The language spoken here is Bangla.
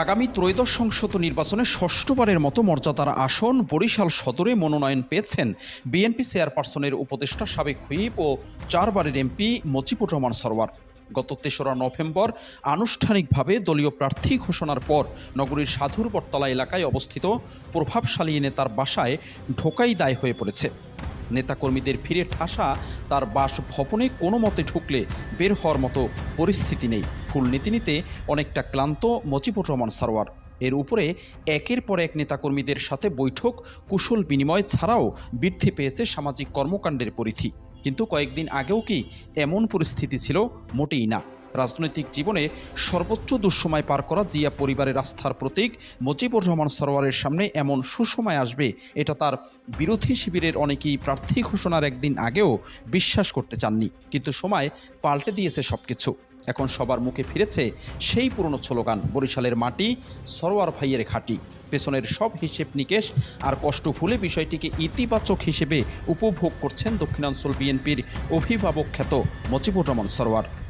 আগামী ত্রয়োদশ সংসদ নির্বাচনে ষষ্ঠবারের মতো মর্যাদার আসন বরিশাল সদরে মনোনয়ন পেয়েছেন বিএনপি চেয়ারপারসনের উপদেষ্টা সাবেক হুইপ ও চারবারের এমপি মজিবুর রহমান সরওয়ার। গত তেসরা নভেম্বর আনুষ্ঠানিকভাবে দলীয় প্রার্থী ঘোষণার পর নগরীর সাধুর বটতলা এলাকায় অবস্থিত প্রভাবশালী নেতার বাসায় ঢোকাই দায় হয়ে পড়েছে। নেতাকর্মীদের ফিরে ঠাসা তার বাসভবনে কোনো মতে ঢুকলে বের হওয়ার মতো পরিস্থিতি নেই। ফুল নীতি নিতে অনেকটা ক্লান্ত মজিবুর রহমান সারোয়ার। এর উপরে একের পর এক নেতাকর্মীদের সাথে বৈঠক, কুশল বিনিময় ছাড়াও বৃদ্ধি পেয়েছে সামাজিক কর্মকাণ্ডের পরিধি। কিন্তু কয়েকদিন আগেও কি এমন পরিস্থিতি ছিল? মোটেই না। রাজনৈতিক জীবনে সর্বোচ্চ দুঃসময় পার করা জিয়া পরিবারের আস্থার প্রতীক মুজিবুর রহমান সরোয়ারের সামনে এমন সুসময় আসবে, এটা তার বিরোধী শিবিরের অনেকেই প্রার্থী ঘোষণার একদিন আগেও বিশ্বাস করতে চাননি। কিন্তু সময় পাল্টে দিয়েছে সবকিছু। এখন সবার মুখে ফিরেছে সেই পুরনো স্লোগান, বরিশালের মাটি, সরোয়ার ভাইয়ের ঘাঁটি। পেছনের সব হিসেব নিকেশ, আর কষ্ট ভুলে বিষয়টিকে ইতিবাচক হিসেবে উপভোগ করছেন দক্ষিণাঞ্চল বিএনপির অভিভাবক খ্যাত মজিবুর রহমান সরোয়ার।